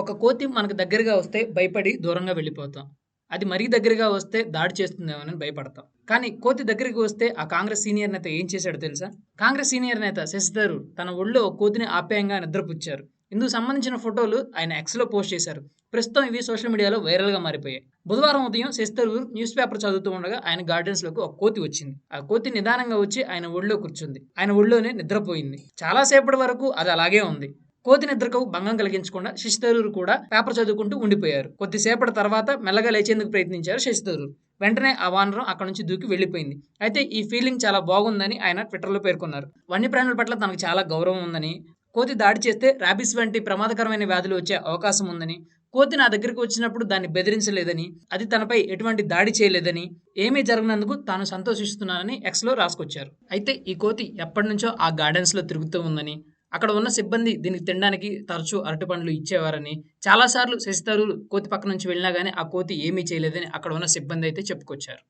ఒక కోతి మనకు దగ్గరగా వస్తే భయపడి దూరంగా వెళ్ళిపోతాం. అది మరీ దగ్గరగా వస్తే దాడి చేస్తుందేమోనని భయపడతాం. కానీ కోతి దగ్గరికి వస్తే ఆ కాంగ్రెస్ సీనియర్ నేత ఏం చేశాడో తెలుసా? కాంగ్రెస్ సీనియర్ నేత శశిధర్ తన ఒళ్ళో కోతిని ఆప్యాయంగా నిద్రపుచ్చారు. ఇందుకు సంబంధించిన ఫోటోలు ఆయన ఎక్స్లో పోస్ట్ చేశారు. ప్రస్తుతం ఇవి సోషల్ మీడియాలో వైరల్గా మారిపోయాయి. బుధవారం ఉదయం శశిధర్ న్యూస్ పేపర్ చదువుతూ ఉండగా ఆయన గార్డెన్స్లోకి ఒక కోతి వచ్చింది. ఆ కోతి నిదానంగా వచ్చి ఆయన ఒళ్ళో కూర్చుంది. ఆయన ఒళ్ళోనే నిద్రపోయింది. చాలాసేపటి వరకు అది అలాగే ఉంది. కోతి నిద్రకు భంగం కలిగించకుండా శశిధరూర్ కూడా పేపర్ చదువుకుంటూ ఉండిపోయారు. కొద్దిసేపటి తర్వాత మెల్లగా లేచేందుకు ప్రయత్నించారు శశిధరూర్ వెంటనే ఆ వానరం అక్కడ నుంచి దూకి వెళ్ళిపోయింది. అయితే ఈ ఫీలింగ్ చాలా బాగుందని ఆయన ట్విట్టర్లో పేర్కొన్నారు. వన్యప్రాణుల పట్ల తనకు చాలా గౌరవం ఉందని కోతి దాడి చేస్తే ర్యాబిస్ వంటి ప్రమాదకరమైన వ్యాధులు వచ్చే అవకాశం ఉందని కోతి నా దగ్గరికి వచ్చినప్పుడు దాన్ని బెదిరించలేదని అది తనపై ఎటువంటి దాడి చేయలేదని ఏమీ జరగనందుకు తాను సంతోషిస్తున్నానని ఎక్స్లో రాసుకొచ్చారు. అయితే ఈ కోతి ఎప్పటి నుంచో ఆ గార్డెన్స్లో తిరుగుతూ ఉందని అక్కడ ఉన్న సిబ్బంది దీనికి తినడానికి తరచూ అరటి పండ్లు ఇచ్చేవారని చాలాసార్లు శశితరులు కోతి పక్క నుంచి వెళ్ళినా కానీ ఆ కోతి ఏమీ చేయలేదని అక్కడ ఉన్న సిబ్బంది అయితే చెప్పుకొచ్చారు.